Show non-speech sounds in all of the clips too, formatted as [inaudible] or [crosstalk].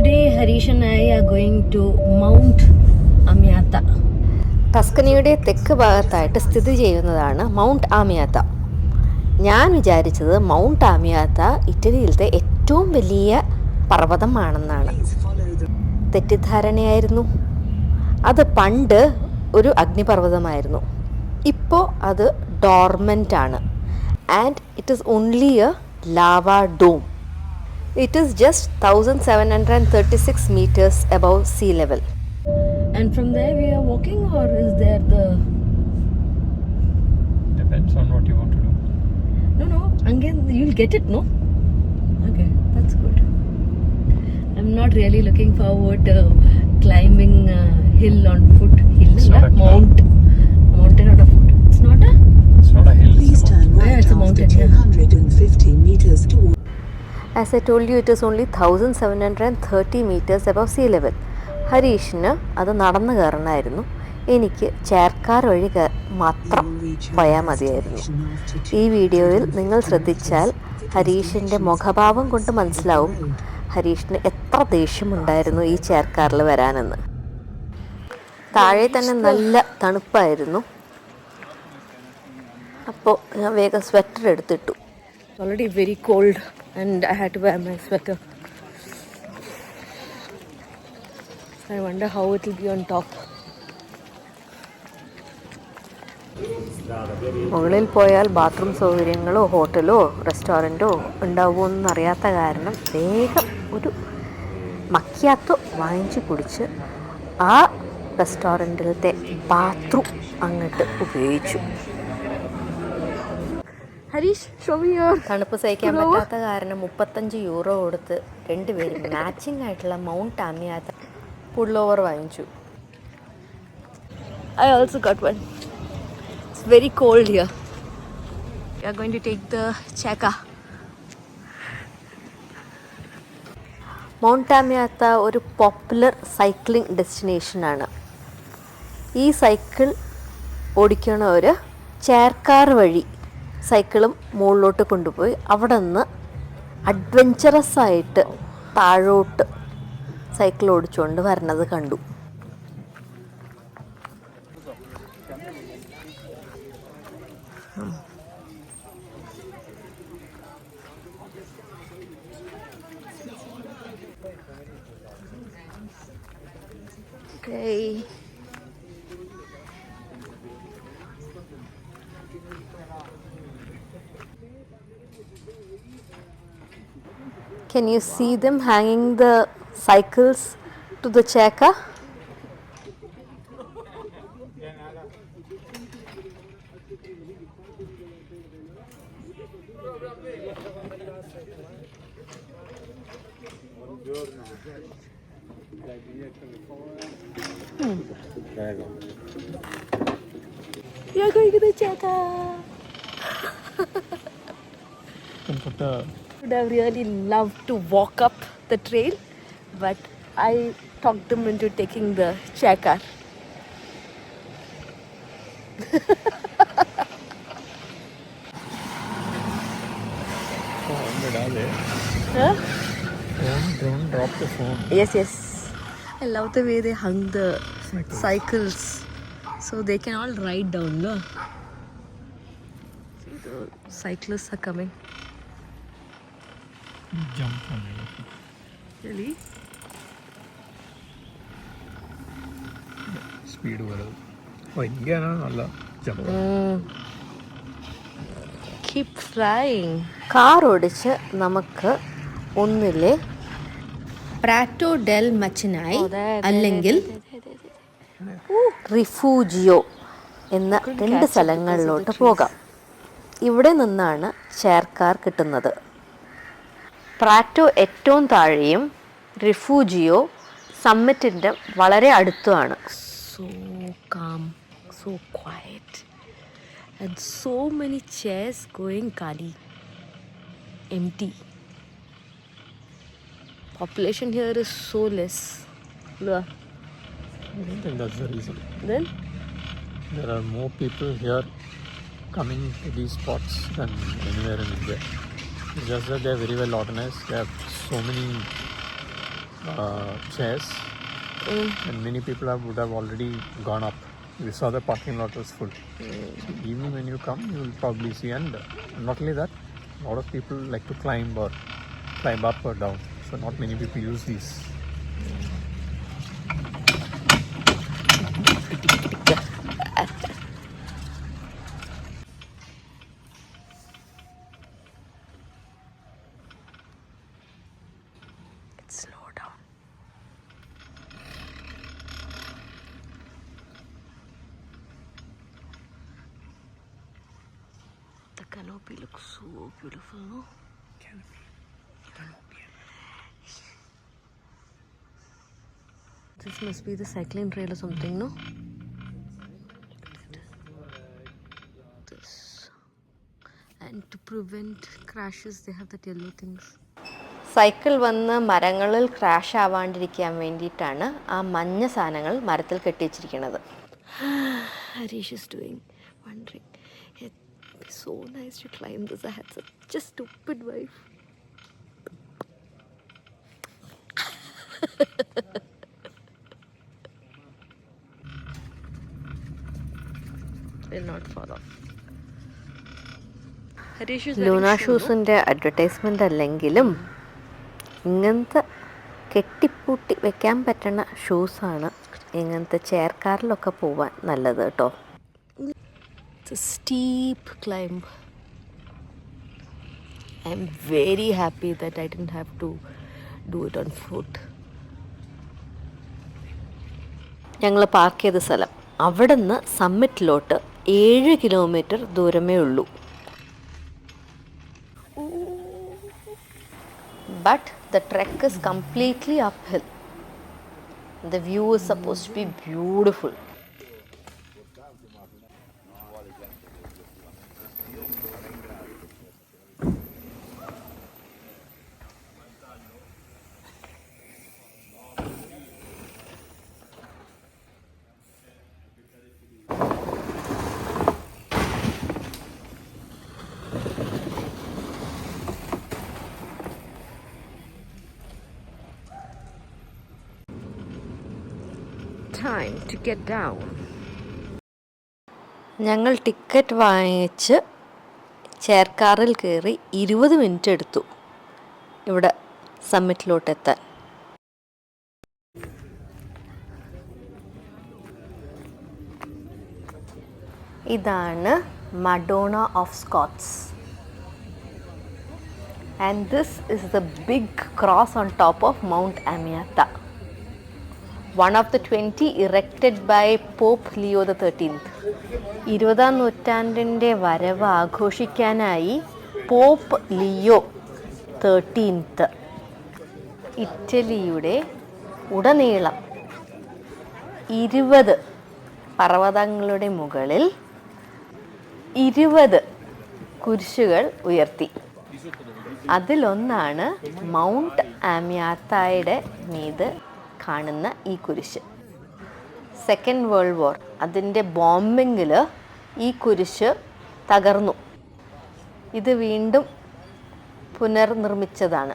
Today, Harish I are going to Mount Amiata. ടസ്കനിയുടെ തെക്ക് ഭാഗത്തായിട്ട് സ്ഥിതി ചെയ്യുന്നതാണ് മൗണ്ട് ആമിയാത്ത ഞാൻ വിചാരിച്ചത് മൗണ്ട് ആമിയാത്ത ഇറ്റലിയിലത്തെ ഏറ്റവും വലിയ പർവതമാണെന്നാണ്. തെറ്റിദ്ധാരണയായിരുന്നു. അത് പണ്ട് ഒരു അഗ്നിപർവതമായിരുന്നു. ഇപ്പോൾ അത് ഡോർമെന്റ് ആണ്. And it is only a lava dome It is just 1736 meters above sea level. And from there we are walking or is there the... Depends on what you want to do. No, no, again you'll get it, no? Okay, that's good. I'm not really looking forward to climbing hill on foot, hill, not mount. As I told you it is only thousand seven hundred and thirty metres above sea level ഹരീഷിന് അത് നടന്നു കയറണമായിരുന്നു. എനിക്ക് ചേർക്കാർ വഴി മാത്രം പോയാൽ മതിയായിരുന്നു. ഈ വീഡിയോയിൽ നിങ്ങൾ ശ്രദ്ധിച്ചാൽ ഹരീഷിന്റെ മുഖഭാവം കൊണ്ട് മനസ്സിലാവും ഹരീഷിന് എത്ര ദേഷ്യമുണ്ടായിരുന്നു ഈ ചേർക്കാറിൽ വരാനെന്ന്. താഴെ തന്നെ നല്ല തണുപ്പായിരുന്നു. അപ്പോൾ ഞാൻ വേഗം സ്വെറ്റർ എടുത്തിട്ടു. Already very cold and I had to wear my sweater. I wonder how it will be on top. മുകളിൽ പോയാൽ ബാത്റൂം സൗകര്യങ്ങളോ ഹോട്ടലോ റെസ്റ്റോറന്റോ ഉണ്ടാവുമോ അറിയാത്ത കാരണം വേഗം ഒരു മക്കിയാത്തോ വാങ്ങിച്ച് കുടിച്ച് ആ റെസ്റ്റോറന്റിലത്തെ ബാത്റൂം അങ്ങോട്ട് ഉപയോഗിച്ചു Harish, ഷോമിയോ. തണുപ്പ് സഹിക്കാൻ പറ്റാത്ത കാരണം മുപ്പത്തഞ്ച് യൂറോ കൊടുത്ത് രണ്ടുപേരും മാച്ചിങ് ആയിട്ടുള്ള മൗണ്ട് ആമിയാത്ത പുള്ളോവർ വാങ്ങിച്ചു. I also got one it's very cold here you are going to take the ചേക്ക mount Amiata ഒരു പോപ്പുലർ സൈക്ലിംഗ് ഡെസ്റ്റിനേഷനാണ് ഈ സൈക്കിൾ ഓടിക്കണവർ ചേർക്കാർ വഴി സൈക്കിളും മുകളിലോട്ട് കൊണ്ടുപോയി അവിടെ നിന്ന് അഡ്വഞ്ചറസ് ആയിട്ട് താഴോട്ട് സൈക്കിൾ ഓടിച്ചുകൊണ്ട് വരണത് കണ്ടു Okay. Can you see them hanging the cycles to the checker? We are going to the Chaka. You can put a would have really loved to walk up the trail, but I talked them into taking the chair car. huh? Don't drop the phone. Yes, yes. I love the way they hung the cycles, cycles. so they can all ride down. No? See, the cyclists are coming. Jump on it. Really? Speed വരുന്നത് ഭയങ്കര നല്ല jump keep flying. Car ഓടിച്ച് നമുക്ക് ഒന്നിലെ പ്രാറ്റോ del മച്ചിനായി അല്ലെങ്കിൽ റിഫൂജിയോ എന്ന രണ്ട് സ്ഥലങ്ങളിലോട്ട് പോകാം ഇവിടെ നിന്നാണ് ചേർക്കാർ കിട്ടുന്നത് പ്രാറ്റോ ഏറ്റവും താഴെയും റിഫൂജിയോ സമ്മിറ്റിന്റെ വളരെ അടുത്തുമാണ് so calm, so quiet, and so many chairs going kali, empty. Population here is so less. Look, I think that's the reason. Then There are more people here coming to these spots than anywhere in India. Just that they're very well organized. They have so many uh, chairs, and many people have, would have already gone up. We saw the parking lot was full. So even when you come, you will probably see, and uh, not only that, a lot of people like to climb or climb up or down. So not many people use these. Slow canopy looks so beautiful, no? This must be the cycling trail or something, no? This. And to prevent crashes, they have that yellow things. Cycle വന്ന് മരങ്ങളിൽ crash ആവാണ്ടിരിക്കാൻ വേണ്ടിയിട്ടാണ് ആ മഞ്ഞ സാധനങ്ങൾ മരത്തിൽ കെട്ടിവെച്ചിരിക്കുന്നത് Harish is doing, wondering, it'd be so nice to climb this. I had such a stupid wife. Will not fall off. Luna? ഷൂസിന്റെ advertisement അല്ലെങ്കിലും ഇങ്ങനത്തെ കെട്ടിപ്പൂട്ടി വെക്കാൻ പറ്റുന്ന ഷൂസാണ് ഇങ്ങനത്തെ ചെയർക്കാറിലൊക്കെ പോവാൻ നല്ലത് കേട്ടോ It's a steep climb. I'm very happy that I didn't have to do it on foot. ഞങ്ങൾ park ചെയ്ത സ്ഥലം അവിടെ നിന്ന് സമ്മിറ്റിലോട്ട് ഏഴ് കിലോമീറ്റർ ദൂരമേ ഉള്ളൂ but the trek is completely up hill the view is suppose to be beautiful Time to get down. ഞങ്ങൾ ടിക്കറ്റ് വാങ്ങിച്ച് ചെയർക്കാറിൽ കയറി ഇരുപത് മിനിറ്റ് എടുത്തു. ഇവിടെ സമ്മിറ്റിലോട്ട് എത്താൻ. ഇതാണ് Madonna of Scots and this is the big cross on top of mount Amiata one of the twenty erected by Pope Leo the thirteenth ഇരുപതാം നൂറ്റാണ്ടിന്റെ വരവ് ആഘോഷിക്കാനായി പോപ്പ് ലിയോ തേർട്ടീൻത്ത് ഇറ്റലിയുടെ ഉടനീളം ഇരുപത് പർവതങ്ങളുടെ മുകളിൽ ഇരുപത് കുരിശുകൾ ഉയർത്തി. അതിലൊന്നാണ് മൗണ്ട് ആമിയാത്തായുടെ മീത് കാണുന്ന ഈ കുരിശ്. സെക്കൻഡ് വേൾഡ് വാർ അതിന്റെ ബോംബിങ്ങിൽ ഈ കുരിശ് തകർന്നു. ഇത് വീണ്ടും പുനർനിർമ്മിച്ചതാണ്.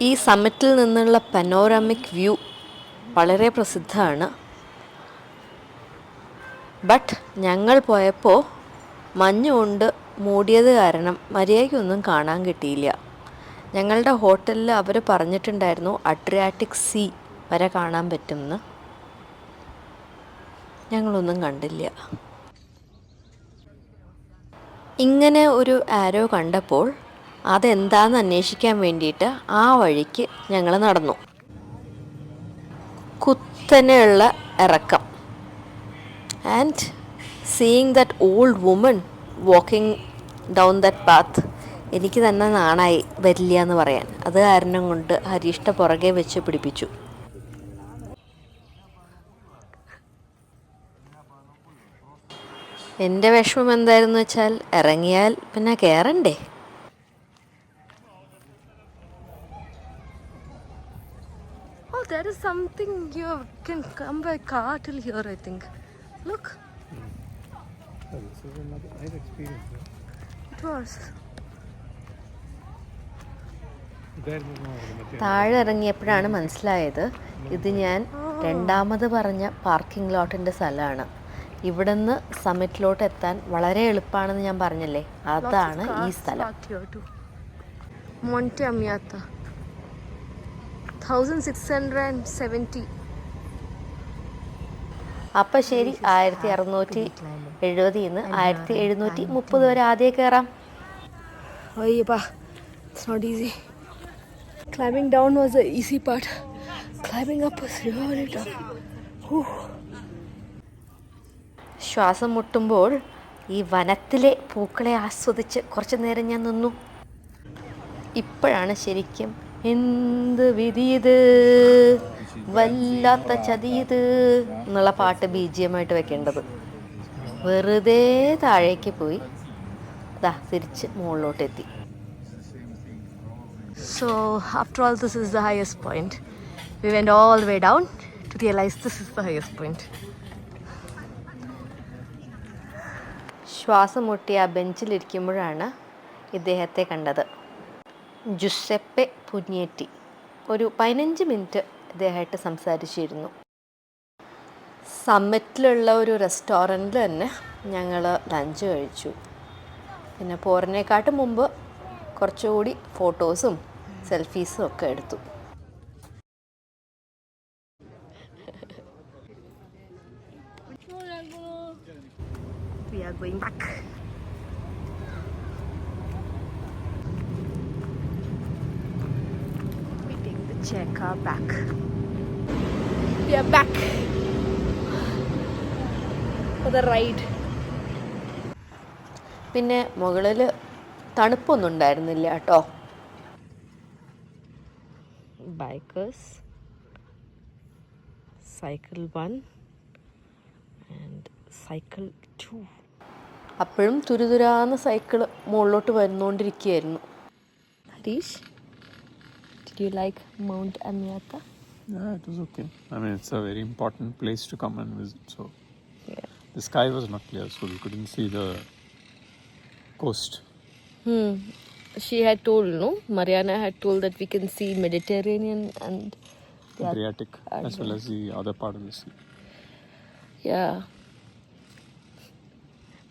ഈ സമ്മിറ്റിൽ നിന്നുള്ള പനോറാമിക് വ്യൂ വളരെ പ്രസിദ്ധമാണ്. ബട്ട് ഞങ്ങൾ പോയപ്പോൾ മഞ്ഞുകൊണ്ട് മൂടിയത് കാരണം മര്യാദയ്ക്കൊന്നും കാണാൻ കിട്ടിയില്ല. ഞങ്ങളുടെ ഹോട്ടലിൽ അവർ പറഞ്ഞിട്ടുണ്ടായിരുന്നു അഡ്രിയാറ്റിക് സീ വരെ കാണാൻ പറ്റുമെന്ന് ഞങ്ങളൊന്നും കണ്ടില്ല. ഇങ്ങനെ ഒരു ആരോ കണ്ടപ്പോൾ അതെന്താണെന്ന് അന്വേഷിക്കാൻ വേണ്ടിയിട്ട് ആ വഴിക്ക് ഞങ്ങൾ നടന്നു. കുത്തനെയുള്ള ഇറക്കം. And seeing that old woman walking down that path എനിക്ക് തന്നെ നാണായി വരില്ല എന്ന് പറയാൻ അത് കാരണം കൊണ്ട് ഹരീഷിന്റെ പുറകെ വെച്ച് പിടിപ്പിച്ചു എന്റെ വിഷമം എന്തായിരുന്നു വെച്ചാൽ ഇറങ്ങിയാൽ പിന്നെ കയറണ്ടേ Oh, there is something you by car till here, I think. Look. This is another nice experience. It was. താഴെ ഇറങ്ങിയപ്പോഴാണ് മനസ്സിലായത് ഇത് ഞാൻ രണ്ടാമത് പറഞ്ഞ പാർക്കിംഗ് ലോട്ടിന്റെ സ്ഥലമാണ് ഇവിടുന്ന് സമ്മിറ്റിലോട്ട് എത്താൻ വളരെ എളുപ്പമാണെന്ന് ഞാൻ പറഞ്ഞല്ലേ അതാണ് ഈ സ്ഥലം too. Monte Amiata. 1670. അപ്പം ശരി ആയിരത്തി അറുന്നൂറ്റി എഴുപതിൽ നിന്ന് ആയിരത്തി എഴുന്നൂറ്റി മുപ്പത് വരെ ആദ്യം കയറാം Ayyappa, down was a easy part climbing up really tough. ശ്വാസം മുട്ടുമ്പോൾ ഈ വനത്തിലെ പൂക്കളെ ആസ്വദിച്ച് കുറച്ചു നേരം ഞാൻ നിന്നു. ഇപ്പോഴാണ് ശരിക്കും എന്ത് വിധിയത് വല്ലാത്ത ചതിയത് എന്നുള്ള പാട്ട് ബി ജി എം ആയിട്ട് വെക്കേണ്ടത്. വെറുതെ താഴേക്ക് പോയി. ദാ തിരിച്ച് മുകളിലോട്ട് എത്തി so after all this is the highest point we went all way down to realise this is the highest highest point. ശ്വാസം മുട്ടി ആ ബെഞ്ചിലിരിക്കുമ്പോഴാണ് ഇദ്ദേഹത്തെ കണ്ടത്. ജുസെപ്പെ പുഞ്ഞേറ്റി. ഒരു പതിനഞ്ച് മിനിറ്റ് ഇദ്ദേഹമായിട്ട് സംസാരിച്ചിരുന്നു. സമ്മറ്റിലുള്ള ഒരു റെസ്റ്റോറന്റിൽ തന്നെ ഞങ്ങൾ ലഞ്ച് കഴിച്ചു. പിന്നെ പോറിനേക്കാട്ടും മുമ്പ് കുറച്ചുകൂടി ഫോട്ടോസും സെൽഫീസും ഒക്കെ എടുത്തു. We are going back. We take our back. We are back for the ride. പിന്നെ മുകളിൽ തണുപ്പൊന്നും ഉണ്ടായിരുന്നില്ല കേട്ടോ Bikers, cycle one, and cycle two. അപ്പോഴും തുരുതുരാന്ന് സൈക്കിൾ മുകളിലോട്ട് വന്നുകൊണ്ടിരിക്കുകയായിരുന്നു Harish, did you like Mount Amiata? Yeah, it was okay. I mean, it's a very important place to come and visit. So Yeah. the sky was not clear, so we couldn't see the coast. Hmm. She had told, no? Mariana had told that we can see Mediterranean and Yeah. Adriatic, as well as the other part of the sea. yeah.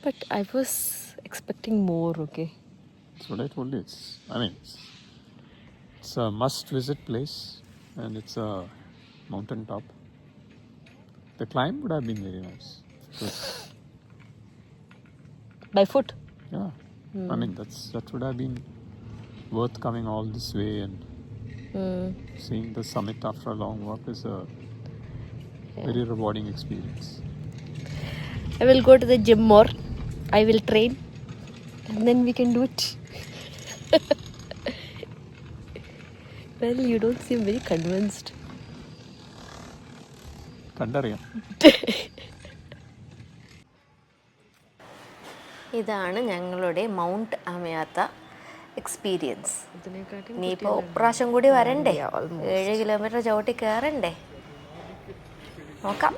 But I was expecting more. Okay. That's what I told you. It's, I mean, it's, it's a must-visit place, and it's a mountain top. The climb would have been very nice. Because, By foot. yeah, I mean that's that would have been worth coming all this way and Hmm. seeing the summit after a long walk is a very rewarding experience. I will go to the gym more. I will train, and then we can do it. [laughs] well, you don't seem very convinced. കണ്ടറിയാം. [laughs] ഇതാണ് ഞങ്ങളുടെ mount അമയാത്ത experience ഇനിയിപ്പോൾ പ്രാവശ്യം കൂടി വരണ്ടേ? ഏഴ് kilometre ചവിട്ടി കയറണ്ടേ നോക്കാം.